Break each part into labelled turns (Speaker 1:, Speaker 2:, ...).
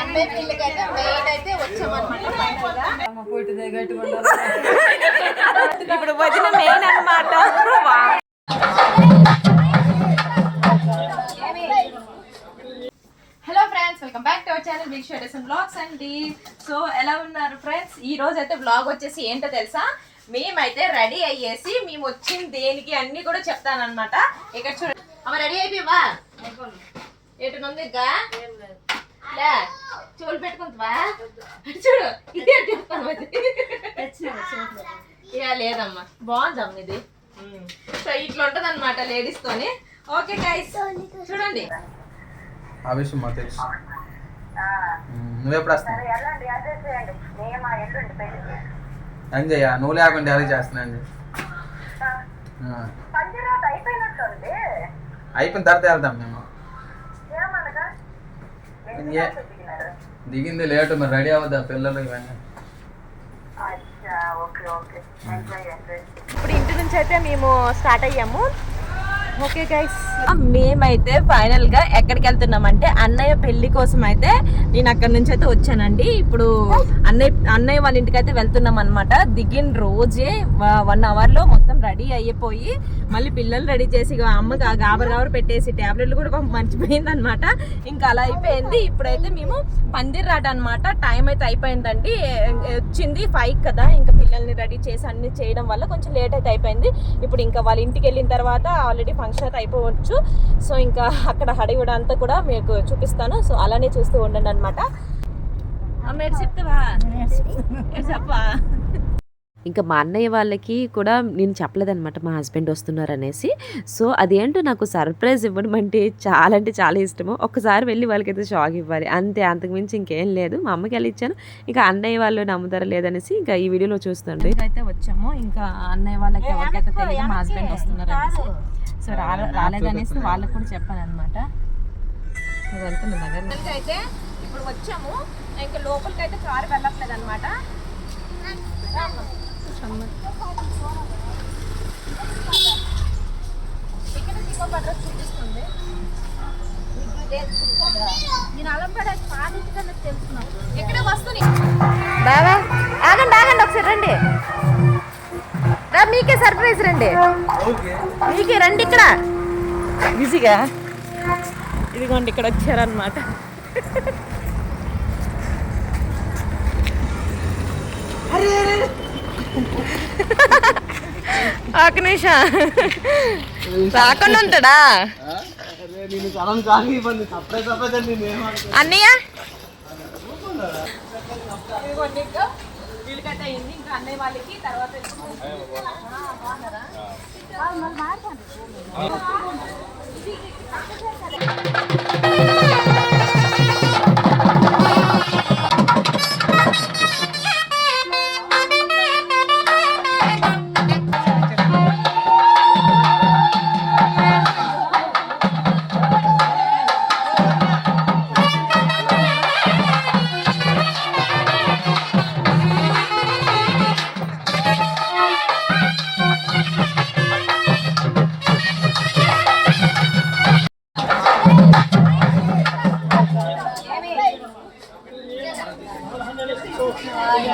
Speaker 1: అన్నయ్య పెళ్ళికైతే మెయిన్ అయితే వచ్చామన్నమాట
Speaker 2: ఇప్పుడు వదిన మెయిన్ అనమాట
Speaker 1: hello friends welcome back to our channel big షోడెస్ blogs అండి సో ఎలా ఉన్నారు ఫ్రెండ్స్ ఈ రోజు అయితే బ్లాగ్ వచ్చేసి ఏంటో తెలుసా? మేమైతే రెడీ అయ్యేసి మేము వచ్చింది దేనికి అన్ని కూడా చెప్తానన్నమాట. ఇక్కడ చూడ. అమ్మ రెడీ అయిపోయావా? ఎటు ఉంది లే చెవులు పెట్టుకుంటావా? చూడు ఇదే చెప్తాను అది. ఇక లేదమ్మా. బాగుందమ్మా ఇది? సో ఇట్లా ఉంటది అనమాట లేడీస్ తోని. ఓకే గైస్ చూడండి.
Speaker 3: తెలుసు ఉమ్, నువ్వెప్పుడు వస్తావు అంజయ్య నువ్వు లేకుండా ఎలా చేస్తున్నా అంజయ్? ఆ. అయిపోయిన తర్వాత వెళ్దాం మేము. ఏ దిగింది లేటు మరి రెడీ అవుద్దా పిల్లలు ఇవన్నీ?
Speaker 2: ఇప్పుడు ఇంటి నుంచి అయితే మేము స్టార్ట్ అయ్యాము. ఓకే గైస్ మేమైతే ఫైనల్గా ఎక్కడికి వెళ్తున్నామంటే అన్నయ్య పెళ్ళి కోసం అయితే నేను అక్కడి నుంచి అయితే వచ్చానండి. ఇప్పుడు అన్నయ్య అన్నయ్య వాళ్ళ ఇంటికి అయితే వెళ్తున్నాం అనమాట దిగిన రోజే వన్ అవర్లో మొత్తం రెడీ అయిపోయి మళ్ళీ పిల్లలు రెడీ చేసి అమ్మ గాబర్ గాబర్ పెట్టేసి టాబ్లెట్లు కూడా మర్చిపోయింది అనమాట ఇంకా అలా అయిపోయింది. ఇప్పుడైతే మేము పందిర్ రాట అనమాట టైం అయితే అయిపోయిందండి. వచ్చింది ఫైవ్ కదా. ఇంకా పిల్లల్ని రెడీ చేసి అన్ని చేయడం వల్ల కొంచెం లేట్ అయితే అయిపోయింది. ఇప్పుడు ఇంకా వాళ్ళ ఇంటికి వెళ్ళిన తర్వాత ఆల్రెడీ ఫంక్షన్ అయితే అయిపోవచ్చు. సో ఇంకా అక్కడ హడివిడ అంతా కూడా మీకు చూపిస్తాను. సో అలానే చూస్తూ ఉండండి అనమాట మీరు చెప్తావా చెప్పా
Speaker 4: ఇంకా మా అన్నయ్య వాళ్ళకి కూడా నేను చెప్పలేదన్నమాట మా హస్బెండ్ వస్తున్నారు అనేసి సో అదేంటో నాకు సర్ప్రైజ్ ఇవ్వడం అంటే చాలా అంటే చాలా ఇష్టము. ఒక్కసారి వెళ్ళి వాళ్ళకైతే షాక్ ఇవ్వాలి. అంతే అంతకుమించి ఇంకేం లేదు. మా అమ్మకి వెళ్ళి ఇచ్చాను? ఇంకా అన్నయ్య వాళ్ళు నమ్ముతారా లేదనేసి ఇంకా ఈ వీడియోలో చూస్తుండే
Speaker 2: అయితే వచ్చాము. ఇంకా అన్నయ్య వాళ్ళకి ఎవరికైతే తెలియదు మా హస్బెండ్ వస్తున్నారు అనేసి సో రాలే రాలేదనేసి వాళ్ళకి కూడా చెప్పాను అనమాట అయితే ఇప్పుడు వచ్చాము. ఇంకా లోపలికి అయితే కారు వెళ్ళట్లేదు అనమాట ఇక్కడ దిగో అడ్రస్ చూపిస్తుంది. నేను అలంపడ పాదించడానికి తెలుసుకున్నాను ఇక్కడ వస్తుంది బాబా ఆగండి ఆగండి ఒకసారి రండి. రా మీకే సర్ప్రైజ్ రండి. మీకే రండి ఇక్కడ. బిజీగా ఇదిగోండి ఇక్కడ వచ్చారనమాట ఒక నిమిషం. రాకుండా ఉంటాడా? అన్నయ్య? వాళ్ళకి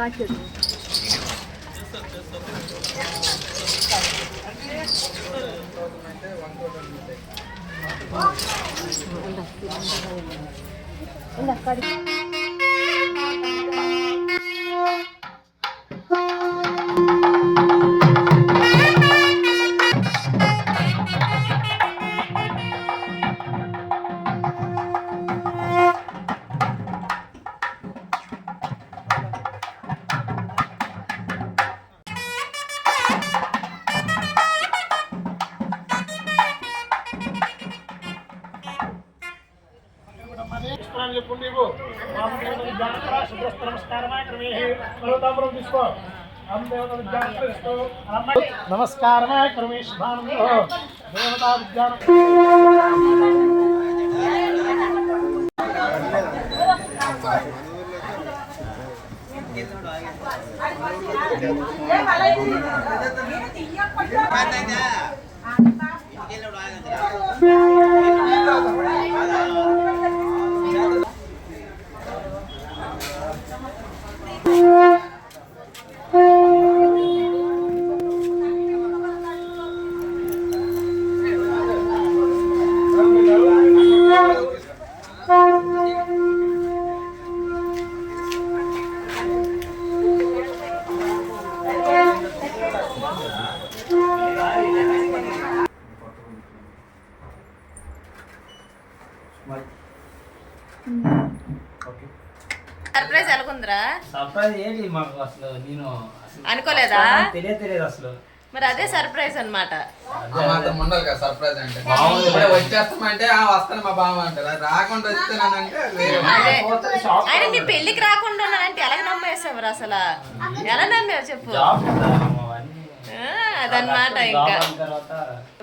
Speaker 2: అయింది ఇంకా అన్నయ్య వాళ్ళకి Namaskar,
Speaker 5: Mai Kramish Bhanu. Namaskar,
Speaker 2: Mai Kramish Bhanu.
Speaker 6: Namaskar, Mai surprise ఏంటి మాకు అసలు? నేను అసలు
Speaker 2: అనుకోలేదా?
Speaker 6: తెలియదు తెలియదు అసలు.
Speaker 2: మరి అదే సర్ప్రైజ్ అన్నమాట.
Speaker 7: ఆ మాత్రం ఉండాలి కదా సర్ప్రైజ్ అంటే?
Speaker 6: బాగుంది.
Speaker 7: ఇప్పుడే వచ్చేస్తామంటే ఆ వస్తాను మా బావ అంటారు. అది రాకుండా వస్తేనంటే వేరే
Speaker 2: అదే
Speaker 6: షాప్
Speaker 2: ఆయన నీ పెళ్ళికి రాకుండా ఉన్నానంటే ఎలా నమ్మేసావు అసలు? ఎలా నమ్మావు చెప్పు? అదన్నమాట ఇంకా.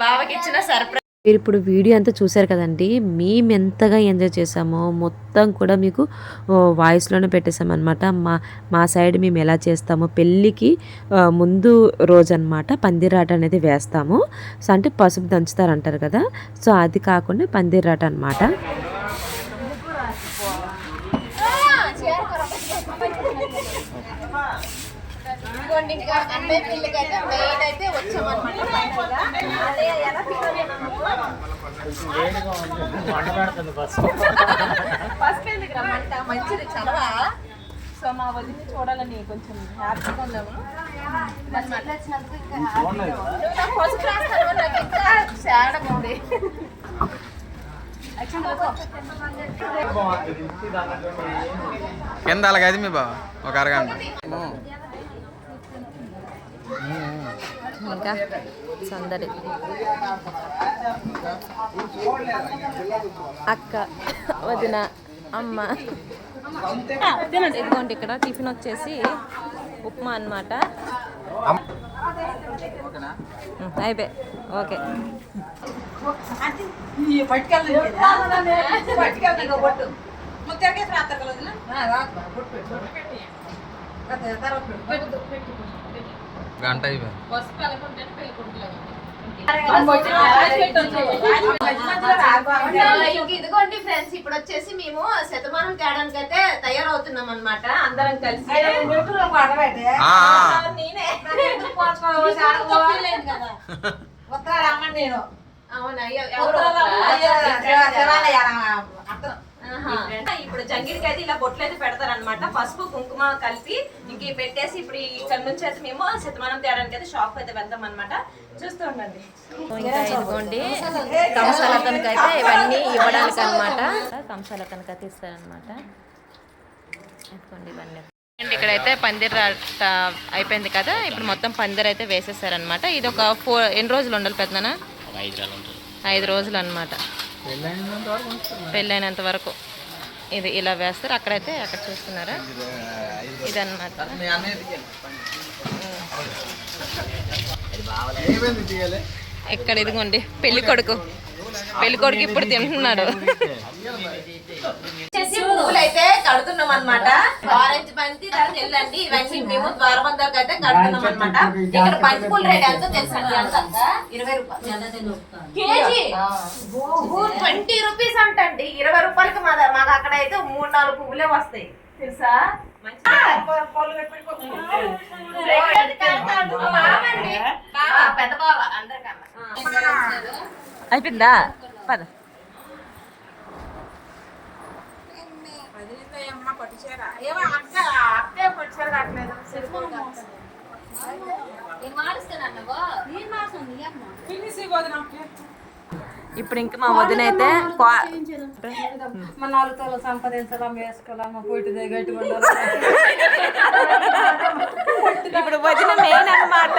Speaker 2: బావకి ఇచ్చిన సర్ప్రైజ్
Speaker 4: మీరు ఇప్పుడు వీడియో అంతా చూశారు కదండి మేము ఎంతగా ఎంజాయ్ చేసామో మొత్తం కూడా మీకు వాయిస్లోనే పెట్టేసామన్నమాట మా మా సైడ్ మేము ఎలా చేస్తామో పెళ్ళికి ముందు రోజు అనమాట పందిరాట అనేది వేస్తాము. సో అంటే పసుపు దంచుతారు అంటారు కదా సో అది కాకుండా పందిరాట అనమాట
Speaker 2: అన్నయ్య పెళ్ళికి అయితే మెయిన్ అయితే వచ్చామన్నమాట ఎలా ఫస్ట్ ఎందుకు రమ్మంట మంచిది చదవా సో మా వదిలి చూడాలని కొంచెం హ్యాపీగా ఉందాము నువ్వు నాకు పసుపు రాస్తాను నాకు ఇంకా సాడగా ఉంది
Speaker 7: కింద అలాగైతే మీ బావ ఒక అరగంట.
Speaker 8: ఇంకా సందడి. అక్క వదిన అమ్మ. ఇదిగోండి ఇక్కడ టిఫిన్ వచ్చేసి ఉప్మా అన్నమాట. అయిపోయి. ఓకే.
Speaker 7: గంట అయిపోయింది.
Speaker 2: ఇదిగోండి ఫ్రెండ్స్ ఇప్పుడు వచ్చేసి మేము శతమానం తేడానికి అయితే తయారవుతున్నాం అనమాట అందరం కలిసి. నేనే. అవునా? జంగిడికి అయితే ఇలా బొట్లు అయితే పెడతారనమాట పసుపు కుంకుమ కలిపి ఇంక పెట్టేసి ఇప్పుడు ఇక్కడ నుంచి అయితే మేము శతమానం తేడానికి అయితే షాప్ అయితే వెళ్తాం అనమాట చూస్తూ ఉండండి. ఇంకా ఇదిగోండి కంసాలతనికి అయితే ఇవన్నీ ఇవ్వడానికి అనమాట కంసాలతనికి అయితే ఇస్తారనమాట ఇదిగోండి ఇవన్నీ. అండ్ ఇక్కడైతే పందిర్ అయిపోయింది కదా ఇప్పుడు మొత్తం పందిర్ అయితే వేసేసారనమాట ఇది ఒక ఫోర్ ఎన్ని రోజులు ఉండాలి పెద్దనా ఐదు రోజులు అనమాట పెళ్ళైనంత వరకు. ఇది ఇలా వేస్తారు. అక్కడైతే అక్కడ చూస్తున్నారా? ఇదన్నమాట. ఇక్కడ ఇదిగోండి పెళ్ళి కొడుకు పెళ్ళి కొడుకు ఇప్పుడు తింటున్నాడు. పువ్వులు అయితే కడుతున్నాం అనమాట ఆరెంజ్ బంతి తర్వాత వెళ్ళండి ఇవన్నీ మేము ద్వారబంధాలకు అయితే కడుతున్నాం అనమాట ఇక్కడ బంతి పూల రేట్ ఎంత తెలుసండి ఎంత ఇరవై రూపాయలు. కేజీ? ట్వంటీ రూపీస్ అంటండి. ఇరవై రూపాయలకి మా మాకు అక్కడ అయితే మూడు నాలుగు పువ్వులే వస్తాయి. తెలుసా? మంచిగా బావండి. బావ, పెద్ద బావ అందరికన్నా
Speaker 8: అయిపోయిందా పద ఇప్పుడు ఇంకా మా వదిన అయితే క్వా-
Speaker 1: మా నాలుగు తోలు సంపాదించాలా వేసుకోవాలా పొట్టి గట్టి
Speaker 8: ఇప్పుడు వదిన మెయిన్ అనమాట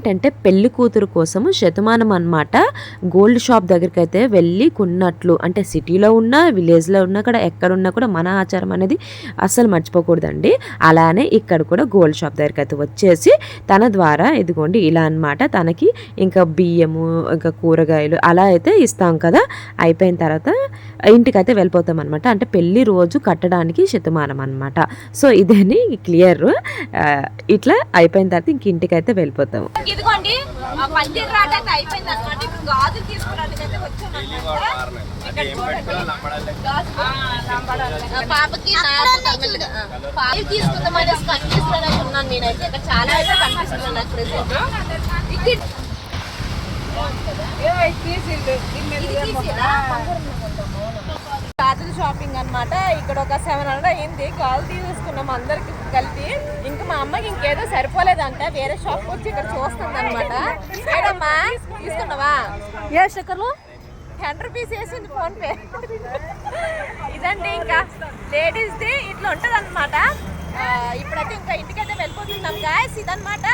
Speaker 4: ఏంటంటే పెళ్ళి కూతురు కోసము శతమానం అన్నమాట. గోల్డ్ షాప్ దగ్గరికి అయితే వెళ్ళి కొన్నట్లు. అంటే సిటీలో ఉన్నా విలేజ్లో ఉన్నా కూడా ఎక్కడున్నా కూడా మన ఆచారం అనేది అస్సలు మర్చిపోకూడదండి. అలానే ఇక్కడ కూడా గోల్డ్ షాప్ దగ్గరికి అయితే వచ్చేసి తన ద్వారా ఇదిగోండి ఇలా అన్నమాట. తనకి ఇంకా బియ్యము ఇంకా కూరగాయలు అలా అయితే ఇస్తాం కదా. అయిపోయిన తర్వాత ఇంటికైతే వెళ్ళిపోతాం అనమాట అంటే పెళ్ళి రోజు కట్టడానికి శతమానం అనమాట సో ఇదని క్లియర్. ఇట్లా అయిపోయిన తర్వాత ఇంక ఇంటికైతే వెళ్ళిపోతాము.
Speaker 2: ఇదిగోండి పందిర్ రాట అయితే అయిపోయింది అనమాట ఇప్పుడు గాజులు తీసుకోవడానికి అయితే పాపకి నాకు తమిళగా, ఆ. పాపకి తీసుకుందాం అనేసి కనిపిస్తున్నాను ఉన్నాను నేనైతే. ఇక్కడ చాలా అయితే కనిపిస్తున్నాను నాకు ప్రెసెంట్. ఇది తీసిరా? గాజుల షాపింగ్ అన్నమాట. ఇక్కడ ఒక సెవెన్ హండ్రెడ్ అయింది. గాజులు తీసేసుకున్నాం అందరికి కలిపి. ఇంకా మా అమ్మకి ఇంకేదో సరిపోలేదంట. వేరే షాప్ వచ్చి ఇక్కడ చూస్తుంది అనమాట తీసుకున్నావా?
Speaker 1: ఏ స్టిక్కర్లు?
Speaker 2: టెన్ రూపీస్ వేసింది ఫోన్ పే ఇదండి ఇంకా లేడీస్ ది ఇట్లా ఉంటది అనమాట ఇప్పుడైతే ఇంకా ఇంటికైతే వెళ్ళిపోతున్నాం గాయస్ ఇదన్నమాట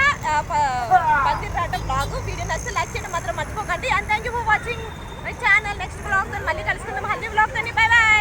Speaker 2: పందిరాట బ్లాగ్ వీడియో నచ్చితే లైక్ చేయడం మాత్రం మర్చిపోకండి. And thank you for watching channel next బ్లాగ్తో మళ్ళీ కలుసుకుందాం. Haldi బ్లాగ్తో bye bye